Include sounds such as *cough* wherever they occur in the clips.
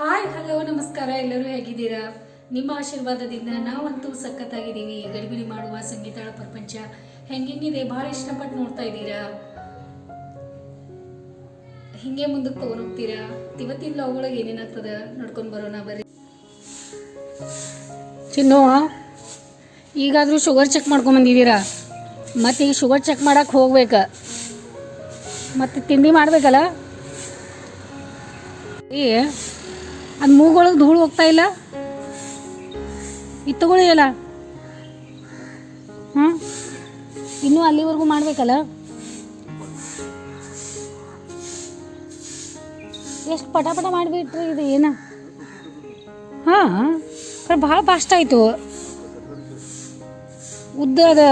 Hi hello ನಮಸ್ಕಾರ, ಎಲ್ಲರೂ ಹೇಗಿದ್ದೀರಾ? ನಿಮ್ಮ ಆಶೀರ್ವಾದದಿಂದ ನಾವಂತೂ ಸಖತ್ತಾಗಿದ್ದೀವಿ. ಗಡಿಬಿಡಿ ಮಾಡುವ ಸಂಗೀತಳ ಪ್ರಪಂಚ ಹೆಂಗಿಂಗಿದೆ ಭಾಳ ಇಷ್ಟಪಟ್ಟು ನೋಡ್ತಾ ಇದ್ದೀರಾ? ಹಿಂಗೆ ಮುಂದಕ್ಕೆ ತಗೊಂಡು ಹೋಗ್ತೀರಾ ಇವತ್ತಿನ ಲಾಗ್ ಒಳಗೆ ಏನೇನಾಗ್ತದ ನೋಡ್ಕೊಂಡು ಬರೋಣ, ಬರ್ರಿ. ಚಿನ್ನು, ಈಗಾದರೂ ಶುಗರ್ ಚೆಕ್ ಮಾಡ್ಕೊಂಬಂದಿದ್ದೀರಾ ಮತ್ತೆ ಈಗ ಶುಗರ್ ಚೆಕ್ ಮಾಡಕ್ಕೆ ಹೋಗ್ಬೇಕ. ಮತ್ತೆ ತಿಂಡಿ ಮಾಡ್ಬೇಕಲ್ಲ? ಏ ಅದು ಮೂಗೊಳಗೆ ಧೂಳು ಹೋಗ್ತಾ ಇಲ್ಲ? ಇದು ತಗೊಳ್ಳಿ ಅಲ್ಲ. ಹಾಂ ಇನ್ನೂ ಅಲ್ಲಿವರೆಗೂ ಮಾಡಬೇಕಲ್ಲ? ಎಷ್ಟು ಪಟ ಪಟ ಮಾಡಿಬಿಟ್ರಿ ಇದು ಏನ? ಹಾಂ ಭಾಳ ಫಾಸ್ಟ್ ಆಯಿತು. ಉದ್ದ ಅದ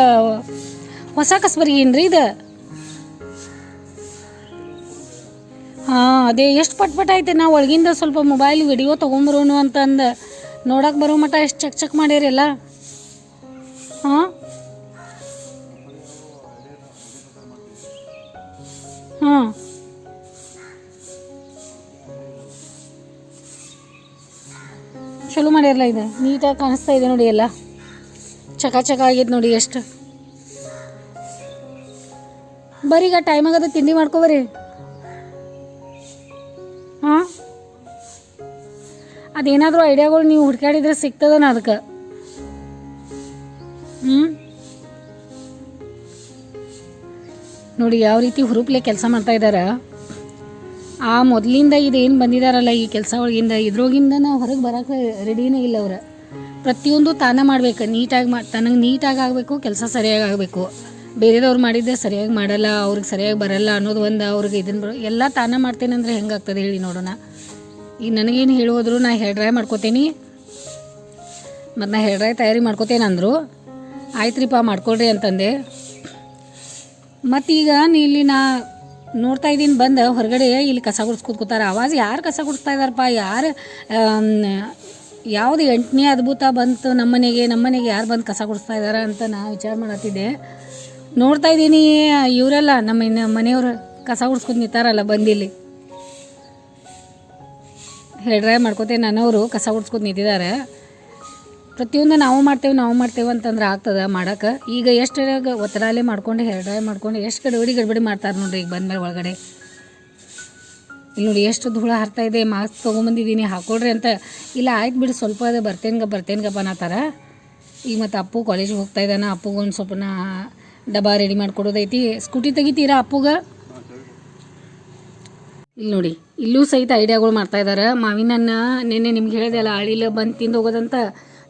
ಹೊಸ ಕಸ್ಬರಿ ರೀ ಇದು? ಹಾಂ, ಅದೇ ಎಷ್ಟು ಪಟ್ ಪಟ್ ಐತೆ ನಾವು ಒಳಗಿಂದ ಸ್ವಲ್ಪ ಮೊಬೈಲ್ ವಿಡಿಯೋ ತೊಗೊಂಬರೋನು ಅಂತಂದು. ನೋಡಕ್ಕೆ ಬರೋ ಮಟ್ಟ ಎಷ್ಟು ಚಕ್ ಚಕ್ ಮಾಡ್ಯಾರಲ್ಲ. ಹಾಂ? ಹಾಂ. ಚಲೋ ಮಾಡ್ಯಾರಲ್ಲ ಇದು. ನೀಟಾಗಿ ಕಾಣಿಸ್ತಾ ಇದೆ ನೋಡಿ ಎಲ್ಲ. ಚಕ ಚಕ ಆಗೈತೆ ನೋಡಿ ಎಷ್ಟು. ಬರೀಗ ಟೈಮ್ ಆಗದ ತಿಂಡಿ ಮಾಡ್ಕೊಬರಿ ಅದೇನಾದರೂ ಐಡಿಯಾಗಳು ನೀವು ಹುಡ್ಕಾಡಿದ್ರೆ ಸಿಗ್ತದನ ಅದಕ್ಕೆ? ಹ್ಞೂ ನೋಡಿ, ಯಾವ ರೀತಿ ಹುರುಪ್ಲೆ ಕೆಲಸ ಮಾಡ್ತಾ ಇದ್ದಾರೆ ಆ ಮೊದಲಿಂದ ಇದೇನು ಬಂದಿದಾರಲ್ಲ ಈ ಕೆಲಸ ಒಳಗಿಂದ? ಇದ್ರೊಳಗಿಂದ ನಾವು ಹೊರಗೆ ಬರೋಕೆ ರೆಡಿನೇ ಇಲ್ಲ ಅವ್ರು. ಪ್ರತಿಯೊಂದು ತಾನೇ ಮಾಡಬೇಕು. ನೀಟಾಗಿ ಮಾ ತನಗೆ ನೀಟಾಗಿ ಆಗಬೇಕು, ಕೆಲಸ ಸರಿಯಾಗಿ ಆಗಬೇಕು. ಬೇರೆದವ್ರು ಮಾಡಿದ್ದೆ ಸರಿಯಾಗಿ ಮಾಡಲ್ಲ, ಅವ್ರಿಗೆ ಸರಿಯಾಗಿ ಬರಲ್ಲ ಅನ್ನೋದು ಒಂದು ಅವ್ರಿಗೆ ಇದನ್ನು ಬರೋ ಎಲ್ಲ ತಾನೇ ಮಾಡ್ತೇನೆ ಅಂದರೆ ಹೆಂಗಾಗ್ತದೆ ಹೇಳಿ ನೋಡೋಣ. ಈಗ ನನಗೇನು ಹೇಳೋದ್ರು ನಾ ಹೇರ್ ಡ್ರೈ ಮಾಡ್ಕೋತೀನಿ. ಮತ್ತು ನಾ ಹೇರ್ ಡ್ರೈ ತಯಾರಿ ಮಾಡ್ಕೋತೇನೆ ಅಂದರು. ಆಯ್ತ್ರಿಪ್ಪ ಮಾಡ್ಕೊಳ್ರಿ ಅಂತಂದೆ. ಮತ್ತೀಗ ಇಲ್ಲಿ ನಾ ನೋಡ್ತಾ ಇದ್ದೀನಿ, ಬಂದು ಹೊರಗಡೆ ಇಲ್ಲಿ ಕಸ ಗುಡಿಸ್ಕೊತ ಕೂತಾರ ಆವಾಜ್ ಯಾರು ಕಸ ಗುಡಿಸ್ತಾ ಇದ್ದಾರಪ್ಪ ಯಾರು ಯಾವುದು ಎಂಟನೇ ಅದ್ಭುತ ಬಂತು ನಮ್ಮನೆಗೆ ನಮ್ಮನೆಗೆ ಯಾರು ಬಂದು ಕಸ ಗುಡಿಸ್ತಾ ಇದ್ದಾರೆ ಅಂತ ನಾ ವಿಚಾರ ಮಾಡತ್ತಿದ್ದೆ. ನೋಡ್ತಾ ಇದ್ದೀನಿ ಇವರೆಲ್ಲ, ನಮ್ಮ ಮನೆಯವರು ಕಸ ಗುಡಿಸ್ಕೊಂಡು ನಿಂತಾರಲ್ಲ ಬಂದಿಲ್ಲಿ. ಹೇರ್ ಡ್ರೈ ಮಾಡ್ಕೋತೆ ನನ್ನವರು ಕಸ ಗುಡಿಸ್ಕೊಂಡು ನಿಂತಿದ್ದಾರೆ. ಪ್ರತಿಯೊಂದು ನಾವು ಮಾಡ್ತೇವೆ ನಾವು ಮಾಡ್ತೇವೆ ಅಂತಂದ್ರೆ ಆಗ್ತದೆ ಮಾಡೋಕೆ. ಈಗ ಎಷ್ಟು ಒತ್ತಡಾಲೆ ಮಾಡ್ಕೊಂಡು ಹೇರ್ ಡ್ರೈ ಮಾಡ್ಕೊಂಡು ಎಷ್ಟು ಗಡಬಡಿ ಗಡಬಡಿ ಮಾಡ್ತಾರೆ ನೋಡ್ರಿ ಈಗ ಬಂದ್ಮೇಲೆ ಒಳಗಡೆ. ಇಲ್ಲಿ ನೋಡಿ ಎಷ್ಟು ಧೂಳ ಹರ್ತಾ ಇದೆ ಮಾಸ್ಕ್ ತೊಗೊಂಬಂದಿದ್ದೀನಿ ಹಾಕೊಳ್ರಿ ಅಂತ. ಇಲ್ಲ ಆಯ್ತು ಬಿಡಿ ಸ್ವಲ್ಪ ಅದೇ ಬರ್ತೇನೆ ಬರ್ತೇನ್ಗಪ್ಪ ಅನ್ನತ್ತಾರ. ಈಗ ಮತ್ತು ಅಪ್ಪು ಕಾಲೇಜಿಗೆ ಹೋಗ್ತಾ ಇದ್ದಾನ ಅಪ್ಪುಗೆ ಒಂದು ಸ್ವಲ್ಪ ಡಬ್ಬ ರೆಡಿ ಮಾಡ್ಕೊಡೋದೈತಿ. ಸ್ಕೂಟಿ ತೆಗಿತೀರಾ ಅಪ್ಪುಗೆ? ಇಲ್ಲಿ ನೋಡಿ. ಇಲ್ಲೂ ಸಹಿತ ಐಡಿಯಾಗಳು ಮಾಡ್ತಾ ಇದ್ದಾರೆ ಮಾವಿನ ಹಣ್ಣ ನಿನ್ನೆ ನಿಮ್ಗೆ ಹೇಳಿದೆ ಅಲ್ಲ ಹಳಿಲ ಬಂದು ತಿಂದು ಹೋಗೋದಂತ.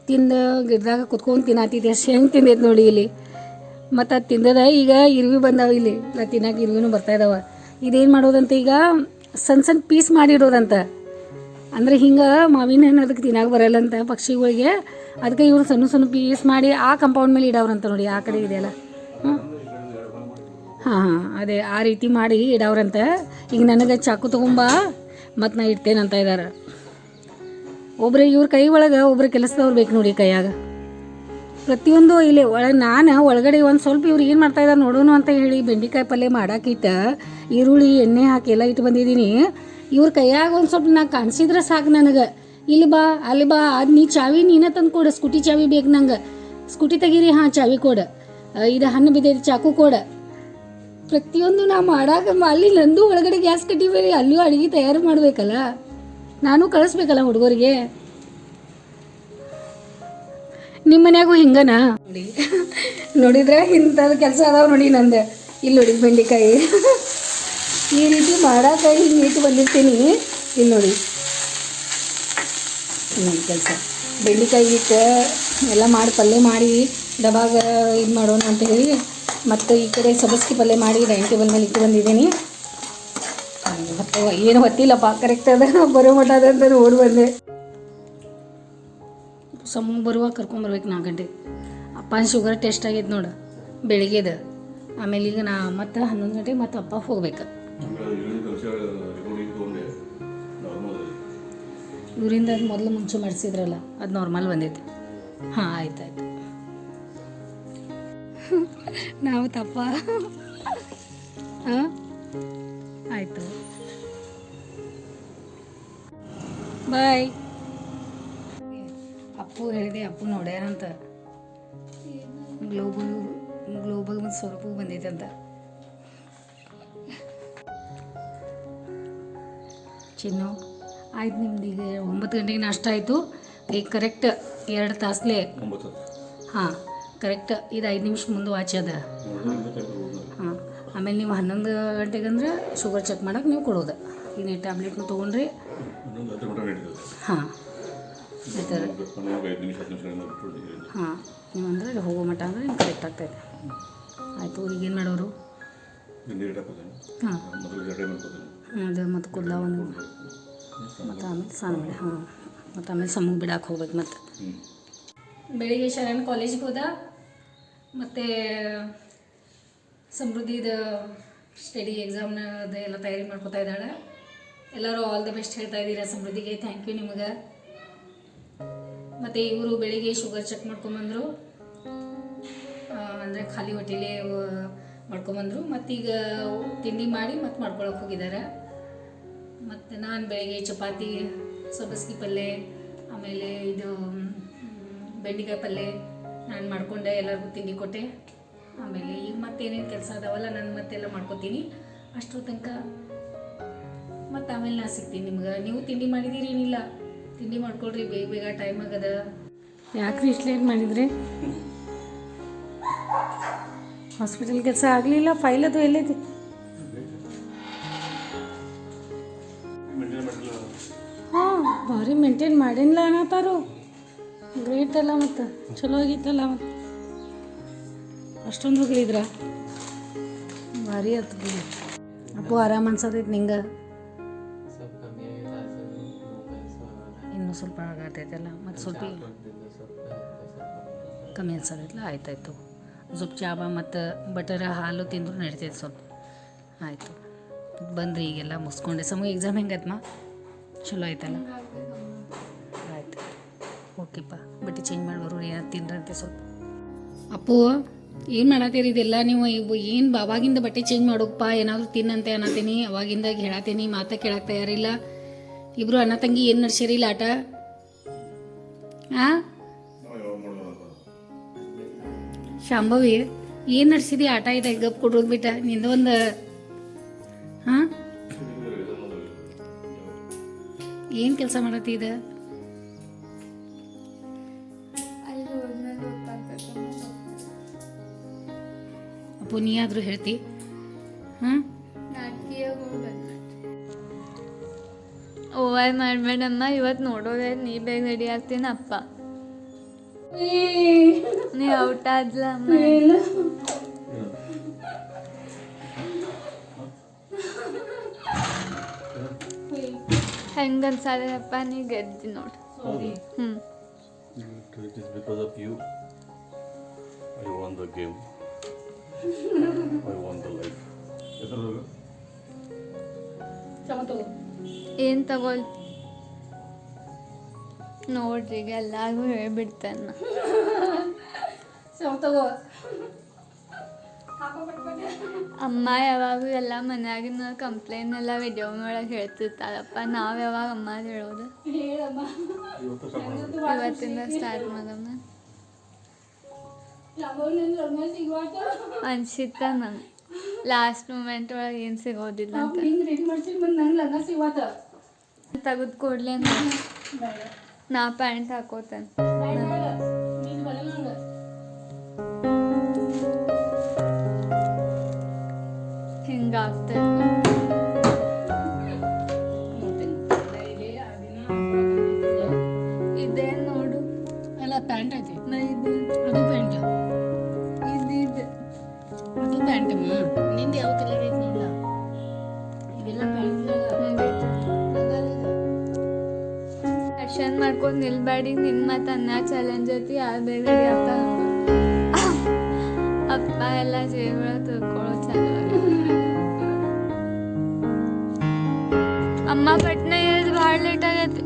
ತಿಂದು ಗಿಡದಾಗ ಕುತ್ಕೊಂಡು ತಿನ್ನತ್ತಿದ್ದೆ ಹೆಂಗೆ ತಿಂದೈತೆ ನೋಡಿ ಇಲ್ಲಿ. ಮತ್ತು ಅದು ತಿಂದದ ಈಗ ಇರ್ವಿ ಬಂದಾವ ಇಲ್ಲಿ. ನಾ ತಿನ್ನಕ್ಕೆ ಇರ್ವಿನೂ ಬರ್ತಾ ಇದ್ದಾವೆ ಇದೇನು ಮಾಡೋದಂತ ಈಗ ಸಣ್ಣ ಸಣ್ಣ ಪೀಸ್ ಮಾಡಿಡೋದಂತ. ಅಂದ್ರೆ ಹಿಂಗೆ ಮಾವಿನ ಹಣ್ಣು ಅದಕ್ಕೆ ತಿನ್ನಕ್ಕೆ ಬರಲ್ಲಂತ ಪಕ್ಷಿಗಳಿಗೆ. ಅದಕ್ಕೆ ಇವರು ಸಣ್ಣ ಸಣ್ಣ ಪೀಸ್ ಮಾಡಿ ಆ ಕಂಪೌಂಡ್ ಮೇಲೆ ಇಡವ್ರಂತ ನೋಡಿ, ಆ ಕಡೆ ಇದೆಯಲ್ಲ ಹ್ಞೂ ಹಾಂ ಹಾಂ, ಅದೇ ಆ ರೀತಿ ಮಾಡಿ ಇಡವ್ರಂತ. ಈಗ ನನಗೆ ಚಾಕು ತೊಗೊಂಬ ಮತ್ತು ನಾ ಅಂತ ಇದ್ದಾರೆ ಒಬ್ರು ಇವ್ರ ಕೈ ಒಳಗೆ ಒಬ್ರು ಕೆಲಸದವ್ರು ಬೇಕು ನೋಡಿ ಕೈಯಾಗ. ಪ್ರತಿಯೊಂದು ಇಲ್ಲಿ ಒಳ, ನಾನು ಒಳಗಡೆ ಒಂದು ಸ್ವಲ್ಪ ಇವ್ರು ಏನು ಮಾಡ್ತಾ ಇದ್ದಾರೆ ನೋಡೋಣ ಅಂತ ಹೇಳಿ ಬೆಂಡೆಕಾಯಿ ಪಲ್ಯ ಮಾಡಾಕಿತ್ತ ಈರುಳ್ಳಿ, ಎಣ್ಣೆ ಹಾಕಿ ಎಲ್ಲ ಇಟ್ಟು ಬಂದಿದ್ದೀನಿ. ಇವ್ರ ಕೈಯಾಗ ಒಂದು ಸ್ವಲ್ಪ ನಾ ಕಾಣಿಸಿದ್ರೆ ಸಾಕು ನನಗೆ. ಇಲ್ಲಿ ಬಾ, ಅಲ್ಲಿ ಬಾ, ಅದು ನೀ ಚಾವಿ ನೀನೇ ತಂದು ಕೊಡು, ಸ್ಕೂಟಿ ಚಾವಿ ಬೇಕು ನಂಗೆ. ಸ್ಕೂಟಿ ತೆಗೀರಿ, ಹಾಂ, ಚಾವಿ ಕೊಡು. ಇದು ಹಣ್ಣು ಬಿದ್ದೈತಿ, ಚಾಕು ಕೊಡು. ಪ್ರತಿಯೊಂದು ನಾ ಮಾಡಾಕ ಅಲ್ಲಿ ನಂದು ಒಳಗಡೆ ಗ್ಯಾಸ್ ಕಟ್ಟಿಬೇರಿ ಅಲ್ಲಿಯೂ ಅಡುಗೆ ತಯಾರು ಮಾಡಬೇಕಲ್ಲ. ನಾನು ಕಳಿಸ್ಬೇಕಲ್ಲ ಹುಡುಗರಿಗೆ. ನಿಮ್ಮ ಮನ್ಯಾಗೂ ಹಿಂಗನ? ನೋಡಿ. *laughs* ನೋಡಿದ್ರೆ ಇಂಥದ್ದು ಕೆಲಸ ಅದಾವ ನೋಡಿ ನಂದು. ಇಲ್ಲಿ ನೋಡಿ ಬೆಂಡೆಕಾಯಿ. ಈ ರೀತಿ ಮಾಡಾಕ ಹಿಂಗೆ ಇಟ್ಟು ಬಂದಿರ್ತೀನಿ. ಇಲ್ಲಿ ನೋಡಿ. ನನ್ನ ಕೆಲಸ. ಬೆಂಡೆಕಾಯಿ ಇಟ್ಟು ಎಲ್ಲ ಮಾಡಿ ಪಲ್ಯ ಮಾಡಿ ಡಬಾಗ ಇದು ಮಾಡೋಣ ಅಂತ ಹೇಳಿ ಮತ್ತು ಈ ಕಡೆ ಸಬಸ್ಗಿ ಪಲ್ಯ ಮಾಡಿ ಡೈನಿಂಗ್ ಟೇಬಲ್ ಮೇಲೆ ಇಟ್ಟು ಬಂದಿದ್ದೀನಿ. ಮತ್ತು ಏನು ಹೊತ್ತಿಲ್ಲಪ್ಪ ಕರೆಕ್ಟ್ ಅದ ಬರೋ ಮಟ್ಟ ಅದ ಅಂತ ಓಡಿ ಬಂದೆ. ಸಮ ಬರುವಾಗ ಕರ್ಕೊಂಬರ್ಬೇಕು ನಾಲ್ಕು ಗಂಟೆ ಅಪ್ಪನ ಶುಗರ್ ಟೆಸ್ಟ್ ಆಗೈತೆ ನೋಡು, ಬೆಳಿಗ್ಗೆದ. ಆಮೇಲೆ ಈಗ ನಾ ಮತ್ತೆ ಹನ್ನೊಂದು ಗಂಟೆಗೆ ಮತ್ತೆ ಅಪ್ಪ ಹೋಗ್ಬೇಕು. ಇವರಿಂದ ಅದು ಮೊದಲು ಮುಂಚೆ ಮಾಡಿಸಿದ್ರಲ್ಲ, ಅದು ನಾರ್ಮಲ್ ಬಂದೈತೆ. ಹಾಂ, ಆಯ್ತು ಆಯ್ತು. ನಾವು ತಪ್ಪ. ಹಾಂ? ಆಯಿತು. ಬಾಯ್ ಅಪ್ಪು ಹೇಳಿದೆ ಅಪ್ಪು ನೋಡ್ಯಾರಂತ. ಗ್ಲೋಬಲ್ ಗ್ಲೋಬಲ್ ಮತ್ತು ಸ್ವರೂಪು ಬಂದೈತೆ ಅಂತ. ಚಿನ್ನು ಆಯ್ತು ನಿಮ್ದು ಈಗ ಒಂಬತ್ತು ಗಂಟೆಗೆ ನಾಷ್ಟ ಆಯಿತು. ಈಗ ಕರೆಕ್ಟ್ ಎರಡು ತಾಸಲೇ. ಹಾಂ. ಕರೆಕ್ಟ್ ಇದು ಐದು ನಿಮಿಷ ಮುಂದೆ ವಾಚ್ ಅದ. ಹಾಂ. ಆಮೇಲೆ ನೀವು ಹನ್ನೊಂದು ಗಂಟೆಗೆ ಅಂದ್ರೆ ಶುಗರ್ ಚೆಕ್ ಮಾಡೋಕೆ ನೀವು ಕೊಡೋದು. ಇನ್ನು ನೀವು ಟ್ಯಾಬ್ಲೆಟ್ನು ತೊಗೊಂಡ್ರಿ. ಹಾಂ. ಆಯ್ತದ ಹಾಂ. ನೀವು ಅಂದ್ರೆ ಅಲ್ಲಿ ಹೋಗೋ ಮಟ್ಟ ಅಂದ್ರೆ ನಿಮ್ಗೆ ಕರೆಕ್ಟ್ ಆಗ್ತೈತೆ ಆಯಿತು ಈಗೇನು ಮಾಡೋರು? ನೀರು ಹಾಕೋದೇನೆ ಹಾಂ. ಒಂದು ಅದು ಮತ್ತು ಕುದ್ಲಾವನ್ನು ಮತ್ತು ಆಮೇಲೆ ಸ್ನಾನ ಮಾಡಿ ಹಾಂ. ಮತ್ತು ಆಮೇಲೆ ಸಮೂಹ ಬಿಡಕ್ಕೆ ಹೋಗ್ಬೇಕು ಮತ್ತು. ಬೆಳಿಗ್ಗೆ ಶರಣ್ ಕಾಲೇಜಿಗೆ ಹೋದ? ಮತ್ತು ಸಮೃದ್ಧಿದ ಸ್ಟಡಿ ಎಕ್ಸಾಮ್ನ ಎಲ್ಲ ತಯಾರಿ ಮಾಡ್ಕೋತಾ ಇದ್ದಾಳೆ. ಎಲ್ಲರೂ ಆಲ್ ದ ಬೆಸ್ಟ್ ಹೇಳ್ತಾ ಇದ್ದೀರಾ ಸಮೃದ್ಧಿಗೆ. ಥ್ಯಾಂಕ್ ಯು ನಿಮಗೆ. ಮತ್ತು ಇವರು ಬೆಳಿಗ್ಗೆ ಶುಗರ್ ಚೆಕ್ ಮಾಡ್ಕೊಂಬಂದರು ಅಂದರೆ ಖಾಲಿ ಹೊಟ್ಟೆಲೇ ಮಾಡ್ಕೊಂಬಂದರು ಮತ್ತೀಗ ತಿಂಡಿ ಮಾಡಿ ಮತ್ತೆ ಮಾಡ್ಕೊಳಕ್ಕೆ ಹೋಗಿದ್ದಾರೆ. ಮತ್ತು ನಾನು ಬೆಳಿಗ್ಗೆ ಚಪಾತಿ ಸಬ್ಬಸ್ಗಿ ಪಲ್ಯ ಆಮೇಲೆ ಇದು ಬೆಂಡೆಕಾಯಿ ಪಲ್ಯ ನಾನು ಮಾಡ್ಕೊಂಡೆ ಎಲ್ಲರಿಗೂ ತಿಂಡಿ ಕೊಟ್ಟೆ. ಆಮೇಲೆ ಈಗ ಮತ್ತೇನೇನು ಕೆಲಸ ಅದಾವಲ್ಲ ನಾನು ಮತ್ತೆಲ್ಲ ಮಾಡ್ಕೊತೀನಿ. ಅಷ್ಟರ ತನಕ ಮತ್ತು ಆಮೇಲೆ ನಾ ಸಿಗ್ತೀನಿ ನಿಮ್ಗೆ. ನೀವು ತಿಂಡಿ ಮಾಡಿದ್ದೀರಿ ಏನಿಲ್ಲ? ತಿಂಡಿ ಮಾಡ್ಕೊಳ್ರಿ ಬೇಗ ಬೇಗ ಟೈಮ್ ಆಗದ. ಯಾಕ್ರಿ ಇಷ್ಟು ಲೇಟ್ ಮಾಡಿದ್ರಿ? ಹಾಸ್ಪಿಟಲ್ ಕೆಲಸ ಆಗಲಿಲ್ಲ ಫೈಲ್ ಅದು ಎಲ್ಲೈತಿ. ಹಾಂ ಭಾರಿ ಮೇಂಟೈನ್ ಮಾಡೇನಿಲ್ಲ ಅನ್ನತ್ತಾರು ಗ್ರೇಟ್ ಅಲ್ಲ ಮತ್ತು? ಚಲೋ ಆಗಿತ್ತಲ್ಲ ಮತ್ತು ಅಷ್ಟೊಂದು ಹೋಗ್ಲಿದ್ರ ಭಾರಿ ಆಯ್ತು ಬಿಡಿ. ಅಪ್ಪು ಆರಾಮ ಅನ್ಸತೈತಿ ನಿಂಗೆ? ಇನ್ನೂ ಸ್ವಲ್ಪ ಆಗತೈತಲ್ಲ ಮತ್ತು ಸ್ವಲ್ಪ ಕಮ್ಮಿ ಅನ್ಸೋದಿಲ್ಲ ಆಯ್ತಾಯ್ತು. ಸ್ವಲ್ಪ ಚಾಬ ಮತ್ತು ಬಟರ ಹಾಲು ತಿಂದರೂ ನಡಿತೈತೆ ಸ್ವಲ್ಪ. ಆಯಿತು. ಬಂದ್ರಿ ಈಗೆಲ್ಲ ಮುಗಿಸ್ಕೊಂಡೆ. ಸಮ ಎಕ್ಸಾಮ್ ಹೆಂಗತ್ಮ ಚಲೋ ಆಯ್ತಲ್ಲ? ಓಕೆಪ್ಪ ಬಟ್ಟೆ ಚೇಂಜ್ ಮಾಡೋರು ಏನ ತಿನ್ರಂತೆ ಸ್ವಲ್ಪ. ಅಪ್ಪು, ಏನು ಮಾಡತ್ತೀರಿ ಇದೆಲ್ಲ ನೀವು? ಇವು ಏನು ಅವಾಗಿಂದ ಬಟ್ಟೆ ಚೇಂಜ್ ಮಾಡೋಕಪ್ಪ? ಏನಾದರೂ ತಿನ್ನಂತೆ ಅನ್ನತೀನಿ ಅವಾಗಿಂದ ಹೇಳತ್ತೀನಿ. ಮಾತಾ ಕೇಳಕ್ಕೆ ತಯಾರಿಲ್ಲ. ಇಬ್ಬರು ಅಣ್ಣ ತಂಗಿ ಏನು ನಡ್ಸಿರಿಲ್ಲ ಆಟ? ಆ? ಶಾಂಭವಿ, ಏನು ನಡ್ಸಿದಿ? ಆಟ ಇದೆ, ಗಪ್ ಕೊಡೋದು ಬಿಟ್ಟ ನಿಂದ ಒಂದು, ಹಾಂ? ಏನು ಕೆಲಸ ಮಾಡತ್ತಿ ಅಪ್ಪು ನೀ ಆದರೂ ಹೇಳ್ತಿ. ಹಾಂ ಓವರ್ ಮಾಡ್ಬೇಡಮ್ಮ ಇವತ್ತು ನೋಡೋದೇ ನೀ ಬೇಗ ರೆಡಿ ಆಗ್ತೀನಿ ಅಪ್ಪ ನೀ ಔಟ್ ಆದ್ಲ ಅಮ್ಮ. ಹೆಂಗ ಅನ್ಸಾದಪ್ಪ ನೀ ಗೆದ್ದಿ ನೋಡು. ಹ್ಞೂ It is because of you. I won the game. ಏನು ತಗೊಳ್ ನೋಡ್ರಿ ಈಗ ಎಲ್ಲಾರ್ಗೂ ಹೇಳ್ಬಿಡ್ತೇನೆ ಅಮ್ಮ ಯಾವಾಗೂ ಎಲ್ಲ ಮನ್ಯಾಗಿನ ಕಂಪ್ಲೇಂಟ್ ಎಲ್ಲ ವಿಡಿಯೋ ಒಳಗೆ ಹೇಳ್ತಿರ್ತಾರಪ್ಪ ನಾವು ಯಾವಾಗ ಅಮ್ಮ ಹೇಳೋದು. ಇವತ್ತಿಂದ ಸ್ಟಾರ್ಟ್ ಮಾಡಮ್ಮ ಅನ್ಸಿತ್ತ ನಂಗೆ. ಲಾಸ್ಟ್ ಮೂಮೆಂಟ್ ಒಳಗೆ ಏನು ಸಿಗೋದಿಲ್ಲ ಅಂತ. ತೆಗೆದು ಕೊಡ್ಲಿ ನಾ. ಪ್ಯಾಂಟ್ ಹಾಕೋತೇನೆ. ಹಿಂಗಾಗ್ತದೆ ನಿನ್ ಮತ್ತೆ ಅನ್ನ ಚಾಲೆಂಜ್ ಐತಿ ಯಾರು ಬೇಗ ರೆಡಿ ಆಗ್ತಾರ ಅಪ್ಪ ಎಲ್ಲ ಜೇಬಳ ತಿಳ್ಕೊಳ್ಳೋ ಚಾಲು ಅಮ್ಮ ಪಟ್ನೆ ಇದು ಭಾಳ ಲೇಟ್ ಆಗೈತಿ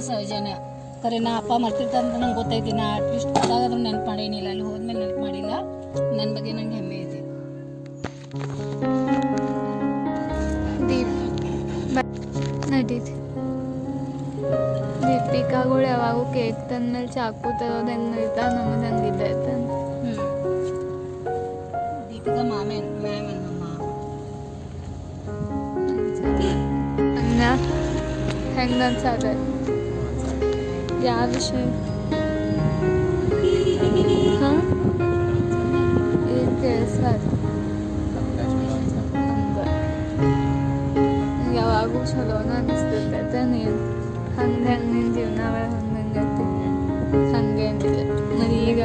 ತೋರ್ಸಿ ಕಡೆ ಹ್ಞೂ ಸಾಕು ಸಾಕು ಏರಿ ಖರೆ ನಾ ಅಪ್ಪ ಮರ್ತಿರ್ತಾನೆ ಅಂತ ನಂಗೆ ಗೊತ್ತೈತಿ ನಾ ಅಟ್ಲೀಸ್ಟ್ ಅದಾಗಾದ್ರೂ ನೆನಪು ಮಾಡೇನಿಲ್ಲ ಅಲ್ಲಿ ಹೋದ್ಮೇಲೆ ನೆನಪು ಮಾಡಿಲ್ಲ ನನ್ನ ಬಗ್ಗೆ ನಂಗೆ ಹೆಮ್ಮೆ ಐತಿ. ದೀಪ್. ನಡೀತಿ. ದೀಪಿಕಾಗಳು ಯಾವಾಗೂ ಕೇಕ್ ತಂದ್ಮೇಲೆ ಚಾಕು ತರೋದೇನು ಇರ್ತಾ ನಮಗೆ ಹಂಗಿದ್ದೆ ಹ್ಞೂ ದೀಪಿಕಾ ಮಾಮೇನ್ ಮ್ಯಾಮ್ ನಮ್ಮ ಅನ್ನ ಹೆಂಗೆ ಅನ್ಸಾದ ಯಾವ ವಿಷಯ ಹಾಂ ಏನು ಕೇಳಿಸ್ಲಾರ ಹಂಗೆ ಯಾವಾಗೂ ಚಲೋನ ಅನಿಸ್ತೈತೆ ನೀನು ಹಂಗೆ ಹೆಂಗೆ ನಿನ್ನ ಜೀವನ ಹಂಗೆ ಹಂಗೈತಿ ಹಂಗೇನಿಲ್ಲ ಮತ್ತು ಈಗ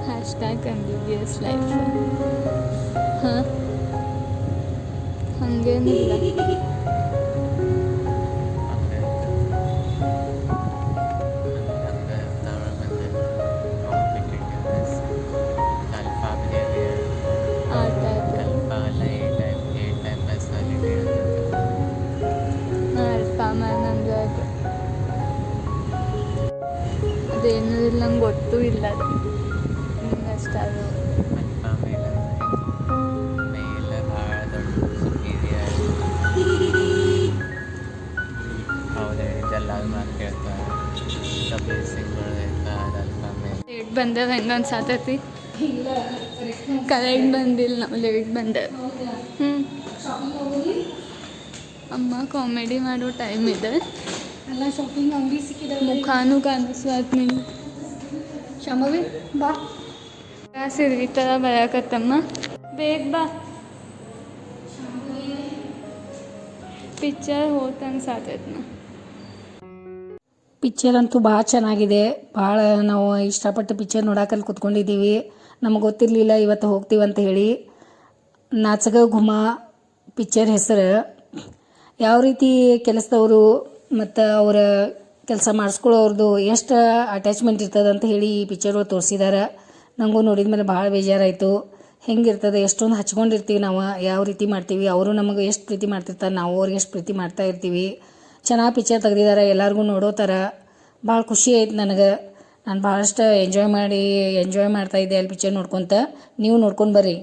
hashtag M B B S life ಹಾಂ ಹಂಗೇನಿಲ್ಲ ಆ ಟೈಪ್ ಅಲ್ಫಾ ಮ್ಯಾನ್ ಅಂದ್ರೆ ಅದು ಅದೇನು ಇಲ್ಲ ನಂಗೆ ಗೊತ್ತೂ ಇಲ್ಲ ಅದು ನಿಂಗೆ ಅಷ್ಟ ಅದು ಲೇಟ್ ಬಂದೇವ ಹೆಂಗೆ ಅನ್ಸಾತೈತಿ? ಕರೆಕ್ಟ್ ಬಂದಿಲ್ಲ ನಾವು ಲೇಟ್ ಬಂದೇವೆ ಹ್ಞೂ ಅಮ್ಮ ಕಾಮಿಡಿ ಮಾಡೋ ಟೈಮ್ ಇದೆ. ಎಲ್ಲ ಶಾಪಿಂಗ್ ಅಂಗಡಿ ಸಿಕ್ಕಿದೆ ಮುಖಾನು ಕಾಣಿಸ್ವಾತ್ ನಿಂಗೆ ಶಮವಿ ಬಾ ಸಿರ್ವಿ ಥರ ಬರಕತ್ತಮ್ಮ. ಬೇಗ ಬಾ. ಪಿಕ್ಚರ್ ಹೋತ ಅನ್ಸಾತೈತೆ. ನಾ ಪಿಕ್ಚರ್ ಅಂತೂ ಭಾಳ ಚೆನ್ನಾಗಿದೆ. ಭಾಳ ನಾವು ಇಷ್ಟಪಟ್ಟು ಪಿಕ್ಚರ್ ನೋಡಾಕಲ್ಲಿ ಕುತ್ಕೊಂಡಿದ್ದೀವಿ. ನಮಗೆ ಗೊತ್ತಿರಲಿಲ್ಲ ಇವತ್ತು ಹೋಗ್ತೀವಿ ಅಂತ ಹೇಳಿ. ನಾಚಗ ಘುಮ ಪಿಕ್ಚರ್ ಹೆಸರು. ಯಾವ ರೀತಿ ಕೆಲಸದವರು ಮತ್ತು ಅವರ ಕೆಲಸ ಮಾಡಿಸ್ಕೊಳ್ಳೋರ್ದು ಎಷ್ಟು ಅಟ್ಯಾಚ್ಮೆಂಟ್ ಇರ್ತದೆ ಅಂತ ಹೇಳಿ ಈ ಪಿಕ್ಚರ್ ತೋರಿಸಿದ್ದಾರೆ ನನಗೂ ನೋಡಿದ ಮೇಲೆ ಭಾಳ ಬೇಜಾರಾಯಿತು. ಹೆಂಗಿರ್ತದೆ ಎಷ್ಟೊಂದು ಹಚ್ಕೊಂಡಿರ್ತೀವಿ ನಾವು, ಯಾವ ರೀತಿ ಮಾಡ್ತೀವಿ, ಅವರು ನಮಗೆ ಎಷ್ಟು ಪ್ರೀತಿ ಮಾಡ್ತಿರ್ತಾರೆ, ನಾವು ಅವ್ರಿಗೆ ಎಷ್ಟು ಪ್ರೀತಿ ಮಾಡ್ತಾ ಇರ್ತೀವಿ. ಚೆನ್ನಾಗಿ ಪಿಕ್ಚರ್ ತೆಗ್ದಿದ್ದಾರೆ ಎಲ್ಲರಿಗೂ ನೋಡೋ ಥರ ಭಾಳ ಖುಷಿ ಆಯ್ತು ನನಗೆ. ನಾನು ಭಾಳಷ್ಟು ಎಂಜಾಯ್ ಮಾಡಿ ಎಂಜಾಯ್ ಮಾಡ್ತಾ ಇದ್ದೆ ಅಲ್ಲಿ ಪಿಕ್ಚರ್ ನೋಡ್ಕೊತ. ನೀವು ನೋಡ್ಕೊಂಡು ಬರ್ರಿ.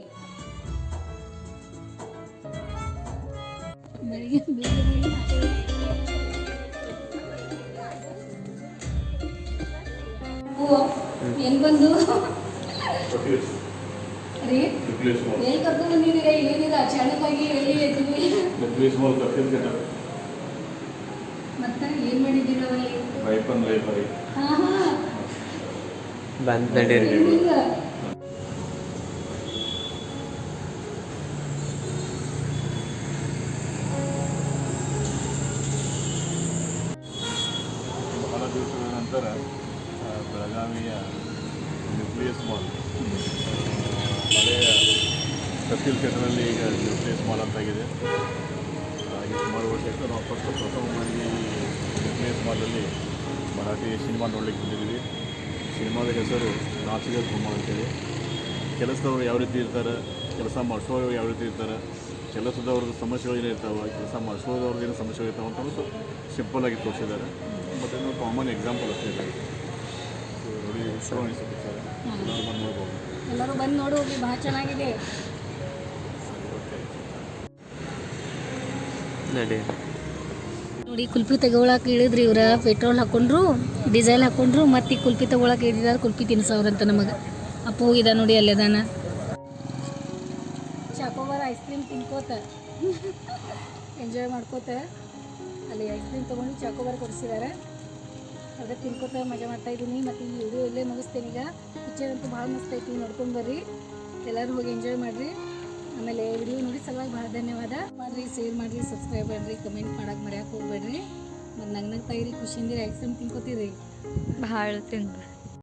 ಏನ್ ಬಂದು? ರೀ? Nucleus Mall. ಎಲ್ಲಿ ಕರ್ಕೊಂಡು ಬಂದಿದ್ದೀರಾ? ಏನಿದೆ ಅಚಾನಕ್ಕಾಗಿ ಎಲ್ಲಿ ಎದ್ವಿ Nucleus Mall Kafir Theatre. ಮತ್ತೆ ಏನು ಮಾಡಿದ್ದೀರಾ ಅಲ್ಲಿ Ripe and Library. ಹಾಂ ಹಾಂ ಬಂದ್ ನಡೀರಿ ಬಹಳ ದಿವಸಗಳ ನಂತರ ಬೆಳಗಾವಿಯ ನ್ಯೂಕ್ಲಿಯಸ್ ಮಾಲ್ ಹಳೆಯ ಕಪಿಲ್ ಥಿಯೇಟರಲ್ಲಿ ಈಗ ನ್ಯೂಕ್ಲಿಯಸ್ ಮಾಲ್ ಅಂತಾಗಿದೆ. ಈ ಸುಮಾರು ವರ್ಷಕ್ಕೆ ನಾವು ಫಸ್ಟ್ ಪ್ರಥಮ ಬಾರಿಗೆ ನ್ಯೂಕ್ಲಿಯಸ್ ಮಾಲಲ್ಲಿ ಮರಾಠಿ ಸಿನಿಮಾ ನೋಡಲಿಕ್ಕೆ ಬಂದಿದ್ದೀವಿ. ಸಿನಿಮಾದ ಹೆಸರು ನಾಚಿಗ ಗುಮ್ಮ ಅಂತೇಳಿ. ಕೆಲಸದವರು ಯಾವ ರೀತಿ ಇರ್ತಾರೆ ಕೆಲಸ ಮಾಡಿಸೋರು ಯಾವ ರೀತಿ ಇರ್ತಾರೆ ಕೆಲಸದವ್ರದ್ದು ಸಮಸ್ಯೆಗಳು ಏನು ಇರ್ತಾವೆ ಕೆಲಸ ಮಾಡಿಸೋದವ್ರದ್ದು ಏನು ಸಮಸ್ಯೆಗಳು ಇರ್ತಾವೆ ಅಂತ ಒಂದು ಸಿಂಪಲ್ ಆಗಿ ತೋರಿಸಿದ್ದಾರೆ. ಮತ್ತು ಇನ್ನೂ ಕಾಮನ್ ಎಕ್ಸಾಂಪಲ್ ಅಷ್ಟೇ ಇದೆ. ನೋಡಿ ಉತ್ಸವ ಅನಿಸುತ್ತೆ ಸರ್. ಎಲ್ಲರೂ ಬಂದು ನೋಡ್ಬೋದು. ಎಲ್ಲರೂ ಬಂದು ನೋಡು ಹೋಗಿ ಭಾಳ ಚೆನ್ನಾಗಿದೆ. ನಡೀರಿ ನೋಡಿ ಕುಲ್ಪಿ ತಗೊಳಕ್ಕೆ ಇಳಿದ್ರಿ ಇವ್ರ, ಪೆಟ್ರೋಲ್ ಹಾಕೊಂಡ್ರು, ಡೀಸೆಲ್ ಹಾಕೊಂಡ್ರು, ಮತ್ತೆ ಈ ತಗೊಳಕ್ ತಗೊಳಕ್ಕೆ ಕುಲ್ಪಿ ಕುಲ್ಫಿ ತಿನ್ಸವ್ರಂತ ನಮಗೆ. ಅಪ್ಪ ಹೋಗಿದ ನೋಡಿ ಅಲ್ಲೇದಾನ ಚಾಕೋಬಾರ್ ಐಸ್ ಕ್ರೀಮ್ ತಿನ್ಕೋತ. ಎಂಜಾಯ್ ಮಾಡ್ಕೋತ. ಅಲ್ಲಿ ಐಸ್ ಕ್ರೀಮ್ ತಗೊಂಡು ಚಾಕೋಬಾರ್ ಕೊಡಿಸಿದ್ದಾರೆ ಅದೇ ತಿನ್ಕೋತ ಮಜಾ ಮಾಡ್ತಾ ಇದ್ದೀನಿ ಮತ್ತು ಈ ವಿಡಿಯೋ ಇಲ್ಲೇ ಮುಗಿಸ್ತೇನೆ ಈಗ. ಪಿಕ್ಚರ್ ಅಂತೂ ಭಾಳ ಮಸ್ತ್ ಐತಿ, ನೋಡ್ಕೊಂಡು ಬರ್ರಿ. ಎಲ್ಲರೂ ಹೋಗಿ ಎಂಜಾಯ್ ಮಾಡಿರಿ. ಆಮೇಲೆ ವಿಡಿಯೋ ನೋಡಿ, ಸಲುವಾಗಿ ಭಾಳ ಧನ್ಯವಾದ. ಮಾಡಿರಿ ಶೇರ್ ಮಾಡಿರಿ ಸಬ್ಸ್ಕ್ರೈಬ್ ಮಾಡ್ರಿ ಕಮೆಂಟ್ ಮಾಡಕ್ಕೆ ಮರ್ಯಾಕೆ ಹೋಗ್ಬೇಡ್ರಿ. ಮತ್ತು ನಂಗೆ ನಂಗೆ ಇರಿ ಖುಷಿಯಿಂದ ಐಸ್ ಕ್ರೀಮ್ ತಿನ್ಕೋತೀರಿ. ಭಾಳ ತಿನ್ಬೇಕು